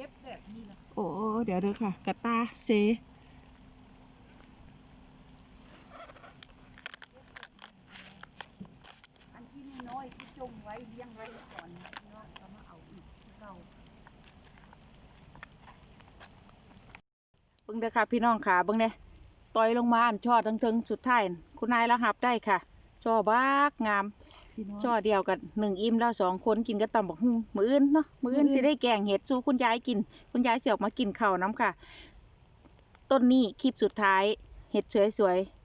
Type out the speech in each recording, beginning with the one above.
ก็บแบบนี้นะโอ้เดี๋ยวเด้อค่ะกระตาเซอันที่น้อยที่จงไว้เลี้ยงไว้ก่อนนะน้องก็มาเอาอีกเราเบิ่งเด้อค่ะพี่น้องค่ะเบิ่งเด้ต่อยลงมาอันช่อทั้งเทิงสุดท้ายคุณนายระหับได้ค่ะช่อบากงาม พี่น้องช่อเดียวกันหนึ่งอิ่มแล้วสองคนกินก็ตำบักหุ่งมื้ออื่นเนาะมื้ออื่นมื้ออื่นสิได้แกงเห็ดสู่คุณยายกิน คุณยายสิออกมากินข้าวน้ำค่ะ ต้นนี้คลิปสุดท้ายเห็ดสวยๆ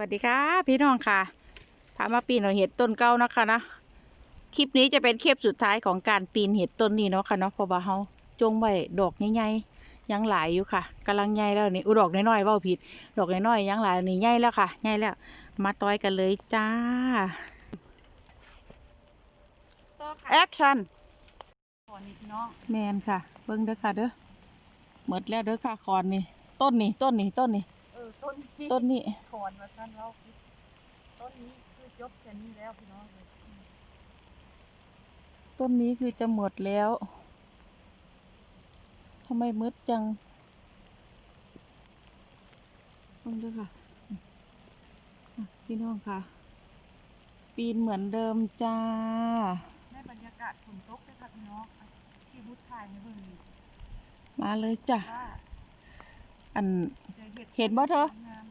วัสดีค่ะ พี่น้องค่ะพามาปีนเอาเห็ดต้นเก่านะคะนะคลิปนี้จะเป็นคลิปสุดท้ายของการปีนเห็ดต้นนี้เนาะค่ะเนาะเพราะว่าเฮาจงไว้ดอกใหญ่ๆยังหลายอยู่ค่ะกำลังใหญ่แล้วนี่อุยดอกน้อยๆเว้าผิด ดอกน้อยๆยังหลายนี่ใหญ่แล้วค่ะใหญ่แล้ว มาต่อยกันเลยจ้าแอคชั่นขอนี่พี่น้องแมนค่ะ เบิ่งเด้อค่ะเด้อหมดแล้วเด้อค่ะคอนนี่ต้นนี่ต้นนี่ต้นนี่เออต้นนี้ต้นนี่ขอนมาท่านเราคิดต้นนี้คือจบแค่นี้แล้วพี่น้องเลยต้นนี้คือจะหมดแล้วทำไมมืดจังเบิ่งเด้อค่ะอะ พี่น้องค่ะ ปีนเหมือนเดิมจ้าได้บรรยากาศฝนตกด้วยค่ะพี่น้องอะที่บุตรถ่ายในเบิ่งนี่มาเลยจ้ะว่าอันจะ เห็ดเห็นบ่เธอ งาม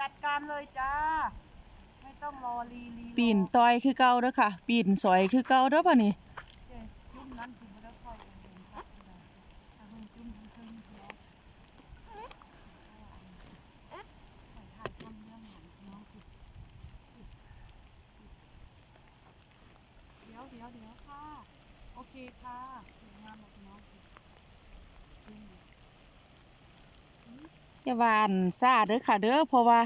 จัดการเลยจ้า ไม่ต้องรอรีรีรอปีนต่อยคือเก่าเด้อค่ะ ปีนสอยคือเก่าเด้อป่ะนี่เจ๊จุ่มนั้นถึงไม่ได้ค่อยเห็นครับถ้าเพิ่งจุ่มเพิ่งเดียวถ่ายถ่ายทำเรื่องหนังน้องสิเดี๋ยวเดี๋ยวเดี๋ยวค่ะ โอเคค่ะสวยงามแบบน้องสิอืม อย่าหวานซ่าเด้อค่ะเด้อเพราะว่า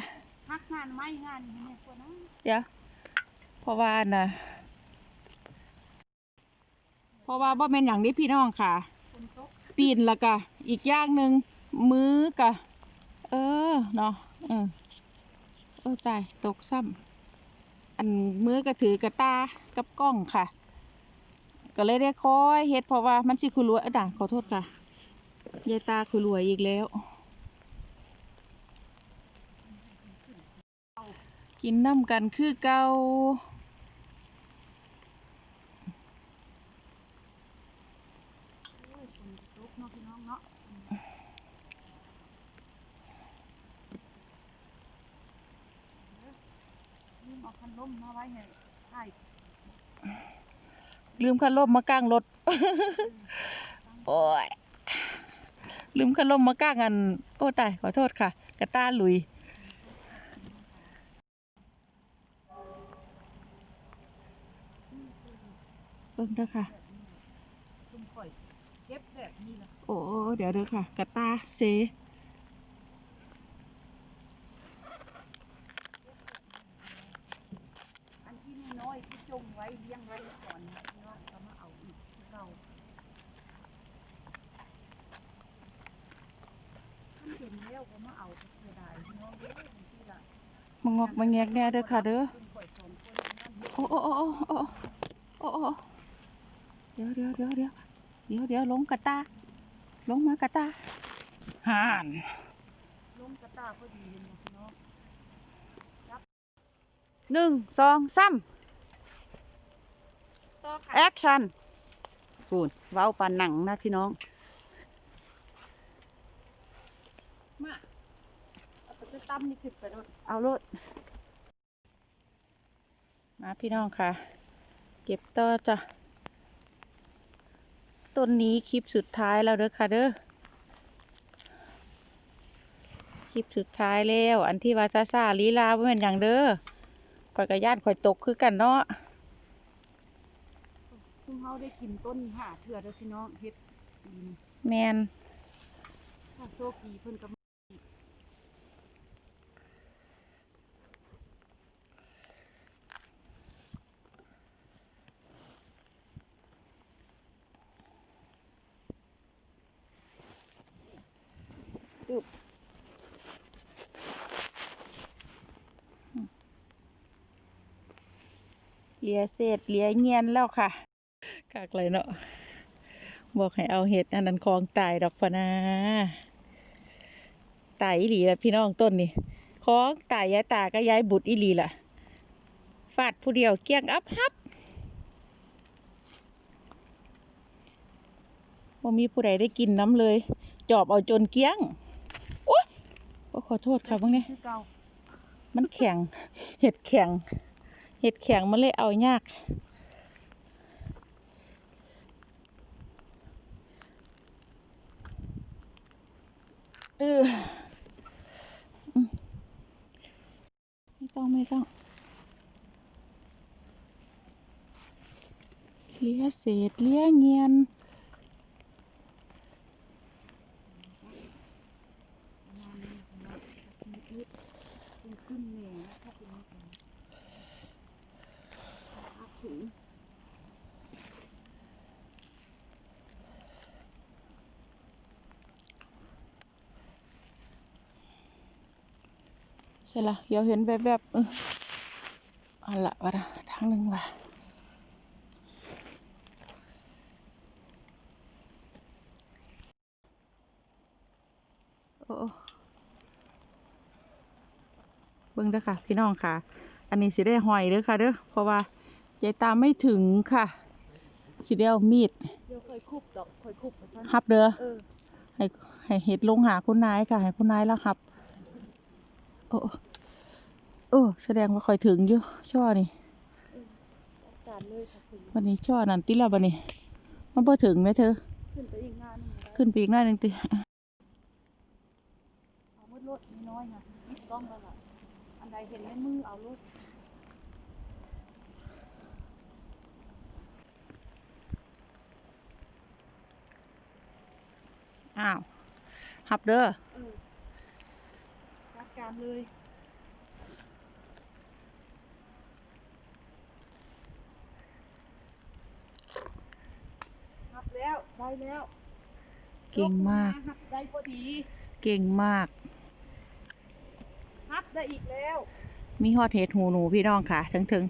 พักงานไม่งานนี้เนี่ยตัวนั้นเดี๋ยวเพราะว่าน่ะเพราะว่าบ่แม่นอย่างนี้พี่น้องค่ะฝนตกปีนแล้วก็อีกอย่างหนึ่งมือกะ เออเนาะเออเออตายตกซ้ำอันมือก็ถือกระตากับกล้องค่ะ ก็เลยได้คอยเฮ็ดเพราะว่ามันสิคุรวยอะด่าขอโทษค่ะยายตาคุรวยอีกแล้ว กินน้ำกันคือเก่าโอ้ยฝนตกเนาะพี่น้องเนาะลืมเอาพันลมมาไว้ให้ถ่ายลืมคันลมมากลางรถ โอ้ย ลืมคันลมมากลางอัน โอ้ตาย ขอโทษค่ะ กระต้าหลุย เบิ่งเด้อค่ะ ซุ่มข่อยเก็บแบบนี้นะโอ้เดี๋ยวเด้อค่ะ กระตาเซอันที่น้อยๆที่จงไว้เลี้ยงไว้ก่อนนะพี่น้องก็มาเอาอีกเราท่านเห็นแล้วก็มาเอาเสียดายพี่น้องเด้อที่ละมางอกมาแงกแน่เด้อค่ะเด้อ ซุ่มข่อยสองคนนั่นเดโอ้โอ้โอ้โอ้โอ้ ดี๋ยวเดี๋ยวเดี๋ยวเดี๋ยวเดี๋ยวเดี๋ยวลงกระตา ลงมากระตาห่านลงกระตาพอดีเลยนะพี่น้องหนึ่งสองสามต่อค่ะแอคชั่นพูดเว้าปานหนังนะพี่น้องมาเอาไปจะตั้มนี่ขึ้นไปด้วยเอาโลดมาพี่น้องค่ะ เก็บต่อจ้ะ ต้นนี้คลิปสุดท้ายแล้วเด้อค่ะเด้อคลิปสุดท้ายแล้ว อันที่ว่าซาซาลีลาบ่แม่นอย่างเด้อข่อยกระย่านข่อยตกคือกันเนาะซึ่งเฮาได้กินต้นนี้หาเถื่อเด้อพี่น้องเฮ็ดปีนี้แมน ถ้าโชคดีเพิ่นก็ มาเลียเศษเลียเงียนแล้วค่ะกากเลยเนาะบอกให้เอาเห็ดอันนั้นคลองตายดอกพนาตายอีหลีละพี่น้องต้นนี่คลองตายยายตาก็ยายบุตรอีหลีละฟาดผู้เดียวเกี้ยงอัพฮับบ่มีผู้ใดได้กินน้ำเลย จอบเอาจนเกี้ยง อ้ขอโทษค่ะเบางเนี่ยคือเก่ามันแข็ง เห็ดแข็ง เห็ดแข็งมันเลยเอายาก เอออืมไม่ต้องไม่ต้องเลี้ยเศษเลี้ยเงียน เป็นขึ้นแหน่ถ้าเป็นอัพสูงใช่ละเดี๋ยวเห็นแบบแบบๆเอออันละวะนะทางหนึ่งว่ะโอ้เบิ่งเด้อค่ะ พี่น้องค่ะ อันนี้สิได้หอยเด้อค่ะเด้อเพราะว่าใจตามไม่ถึงค่ะสิได้เอามีดเดี๋ยวค่อยคุบดอกค่อยคุบไปซั่นหับเด้อเออให้ให้เห็ดลงหาคุณนายค่ะให้คุณนายแล้วครับโอ้โอ้แสดงว่าคอยถึงอยู่ช่อนี่จัดการเลยค่ะคุณวันนี้ช่อนั่นติแล้ววันนี้ มันพอถึงไหมเธอ ขึ้นไปอีกงานหนึงก็ได้ขึ้นไปอีกหน้าหนึ่งติ เอามืดรถน้อยๆค่ะยิบกล้องแล้วล่ะอันใด เห็นในมือเอารถอ้าวหับเด้อเออจัดการเลยหับแล้ว ได้แล้ว เก่งมากหับได้พอดี เก่งมากหับ ได้อีกแล้ว มีฮอดเห็ดหูหนูพี่น้องค่ะถึงถึง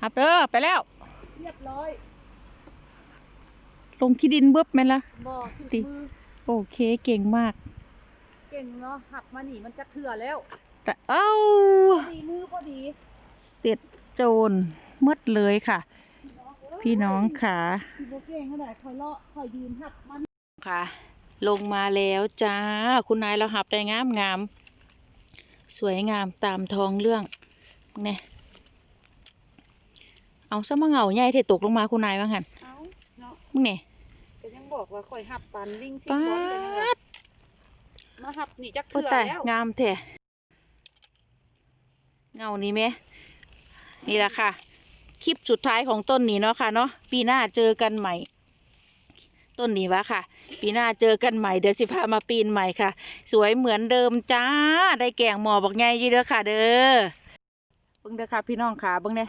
หับเด้อไปแล้ว เรียบร้อยลงขี้ดินเบิบแม่นละบ่ถึงติมือโอเคเก่งมาก เก่งเนาะหับมาหนีมันจะเถื่อแล้ว แต่เอ้าพอดีมือพอดี เสร็จโจรมืดเลยค่ะ พี่น้องค่ะพี่โบเก่งเท่าไหร่คอยเลาะคอยยืนหับมันค่ะ ลงมาแล้วจ้า คุณนายเราหับได้งามงาม สวยงามตามท้องเรื่องเนี่ยเอาซะมาเหงาใหญ่เทตกลงมาคุณนายว่าหันเอาเนาะมึงเนี่ยก็ยังบอกว่าคอยหับปันวิ่งสิบป้าบอลกันยังไงดมาหับหนีจักโอ้เถื่อตายแล้วงามแท้เงานี้ไหมนี่แหละค่ะ คลิปสุดท้ายของต้นนี้เนาะค่ะเนาะปีหน้าเจอกันใหม่ ต้นนี้วะค่ะ ปีหน้าเจอกันใหม่เดี๋ยวสิพามาปีนใหม่ค่ะ สวยเหมือนเดิมจ้าได้แกงหมอบอกไงยี่เด้อค่ะ เด้อเบิ่งเด้อค่ะ พี่น้องค่ะเบิ่งเนี่ย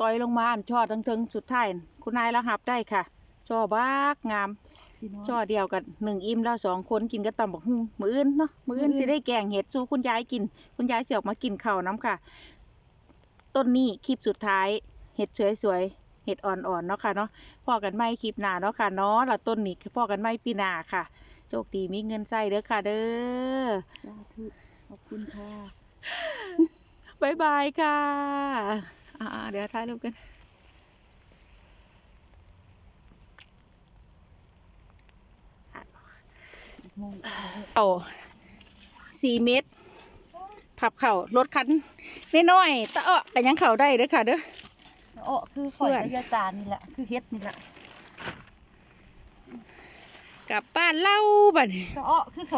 ต่อยลงมาอันช่อทั้งถึงสุดท้ายนั่นคุณนายแล้วหับได้ค่ะช่อบักงามพี่น้องช่อเดียวกันหนึ่งอิ่มแล้วสองคนกินก็ตำบักหุ่งมืออื่นเนาะมืออื่นมื้ออื่นสิได้แกงเห็ดสู้คุณยายกิน คุณยายเสียออกมากินข้าวน้ำค่ะ ต้นนี้คลิปสุดท้าย เห็ดสวยๆเห็ดอ่อนๆเนาะค่ะเนาะพอกันไม่คลิปหน้าเนาะค่ะเนาะแล้วต้นนี้พ่อกันไม่ปีหน้าค่ะโโชคดีมีเงินใส่เด้อค่ะเด้อสาธุขอบคุณค่ะบายบายค่ะอ่าๆเดี๋ยวถ่ายรูปกันโมงเข่าสี่เมตรพับเข่ารถคันน้อยๆตะเอ้อกันยังเข่าได้เด้อค่ะเด้อ โอ้คือฝอยกระยาจานนี่แหละคือเฮ็ดนี่แหละกลับบ้านเล่าบัดนี้ ก็อ้อคือส